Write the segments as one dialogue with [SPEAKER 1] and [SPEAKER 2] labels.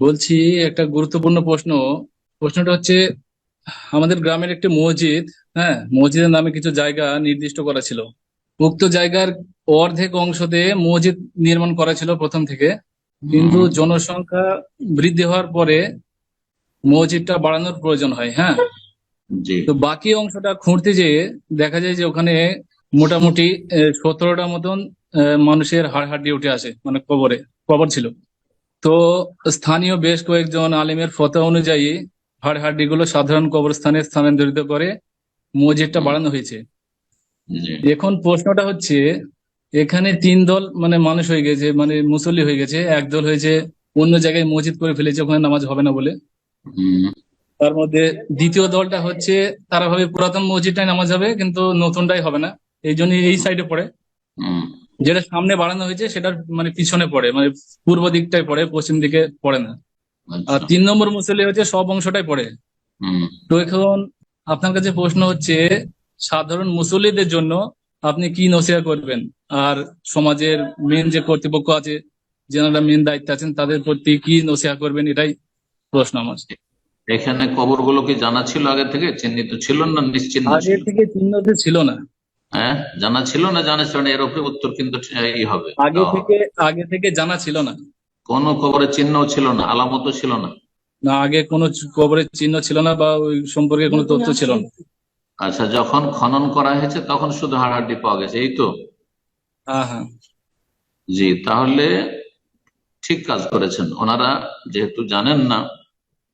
[SPEAKER 1] বলছি একটা গুরুত্বপূর্ণ প্রশ্ন। প্রশ্নটা হচ্ছে আমাদের গ্রামের একটি মসজিদ হ্যাঁ মসজিদের নামে কিছু জায়গা নির্দিষ্ট করা ছিল। উক্ত জায়গার অর্ধেক অংশতে মসজিদ নির্মাণ করা ছিল প্রথম থেকে। কিন্তু জনসংখ্যা বৃদ্ধি হওয়ার পরে মসজিদটা বাড়ানোর প্রয়োজন হয় হ্যাঁ। তো বাকি অংশটা খুঁড়তে যেয়ে দেখা যায় যে ওখানে মোটামুটি সতেরোটা মতন আহ, মানুষের হাড় হাড্ডি উঠে আসে মানে কবরে কবর ছিল। তো স্থানীয় বেশ কয়েকজন আলিমের ফতোয়া অনুযায়ী হাড় হাড্ডি গুলো সাধারণ কবরস্থানে স্থানান্তরিত করে মসজিদটা বাড়ানো হয়েছে। এখন প্রশ্নটা হচ্ছে এখানে তিন দল মানে মানুষ হয়ে গেছে মানে মুসল্লি হয়ে গেছে এক দল হয়েছে অন্য জায়গায় মসজিদ করে ফেলেছে ওখানে নামাজ হবে না বলে। তার মধ্যে দ্বিতীয় দলটা হচ্ছে তারা ভাবে পুরাতন মসজিদটাই নামাজ হবে কিন্তু নতুনটাই হবে না এই জন্য এই সাইডে পড়ে। যেটা সামনে বাড়ানো হয়েছে সেটার মানে পিছনে পড়ে মানে পূর্ব দিকটাই পড়ে পশ্চিম দিকে পড়ে না। আর
[SPEAKER 2] আচ্ছা
[SPEAKER 1] তিন নম্বর মুসল্লি হচ্ছে সব অংশটাই পড়ে। তো এখন আপনার কাছে প্রশ্ন হচ্ছে সাধারণ মুসল্লিদের জন্য আপনি কি নসিহত করবেন? আর সমাজের মেন যে কর্তৃপক্ষ আছে যারা মেন দায়িত্বে আছেন তাদের প্রতি কি নসিহত করবেন? এটাই প্রশ্ন আমার।
[SPEAKER 2] এখানে কবরগুলো কি জানা ছিল আগে থেকে? চিহ্নিত ছিল না নিশ্চিন্ত
[SPEAKER 1] আগে থেকে চিহ্নিত ছিল না।
[SPEAKER 2] হ্যাঁ? জানা ছিল না জানা ছিল না? এর উপরে উত্তর কিন্তু এই হবে।
[SPEAKER 1] আগে থেকে আগে থেকে জানা ছিল না।
[SPEAKER 2] কোন কবরের চিহ্ন ছিল না আলামত ছিল না।
[SPEAKER 1] না আগে কোনো কবরের চিহ্ন ছিল না বা ওই সম্পর্কে কোনো তথ্য ছিল না।
[SPEAKER 2] আচ্ছা যখন খনন করা হয়েছে তখন শুধু হাড়াহাড্ডি পাওয়া গেছে এই তো?
[SPEAKER 1] হ্যাঁ হ্যাঁ।
[SPEAKER 2] জি তাহলে ঠিক কাজ করেছেন। ওনারা যেহেতু জানেন না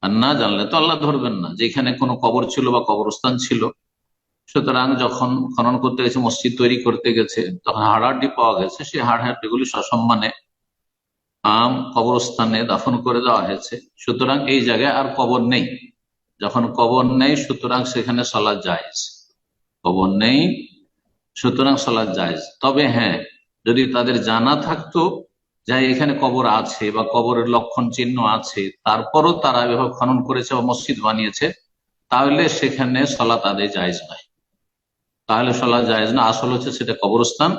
[SPEAKER 2] আর না জানলে তো আল্লাহ ধরবেন না। যেখানে কোনো কবর ছিল বা কবরস্থান ছিল সুতরাং যখন খনন করতে গেছে, মসজিদ তৈরি করতে গেছে, তখন হাড়হাড্ডি পাওয়া গেছে। সেই হাড়হাড্ডি গুলি সসম্মানে, আম, কবরস্থানে দাফন করে দেওয়া হয়েছে। সুতরাং এই জায়গায় আর কবর নেই। যখন কবর নেই, সুতরাং সেখানে সলা জায়েজ। কবর নেই, সুতরাং সলা জায়েজ। তবে হ্যাঁ যদি তাদের জানা থাকতো যে এখানে কবর আছে বা কবরের লক্ষণ চিহ্ন আছে, তারপরও তারা এভাবে খনন করেছে বা মসজিদ বানিয়েছে, তাহলে সেখানে সলাত আদায় জায়েজ নয়। তাহলে সলা জায়েজ না? আসল হচ্ছে সেটা কবরস্থান।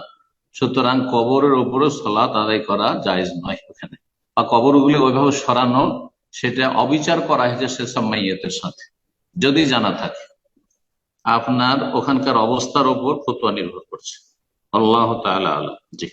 [SPEAKER 2] সুতরাং কবরের উপরে সলাত আদায় করা জায়েজ নয় ওখানে বা কবরগুলি ওইভাবে সরানো, সেটা অবিচার করা হয়েছে সেসব মাইয়াতের সাথে। যদি জানা থাকে, আপনার ওখানকার অবস্থার উপর ফতুয়া নির্ভর করছে। আল্লাহ তাহলে আল্লাহ জি।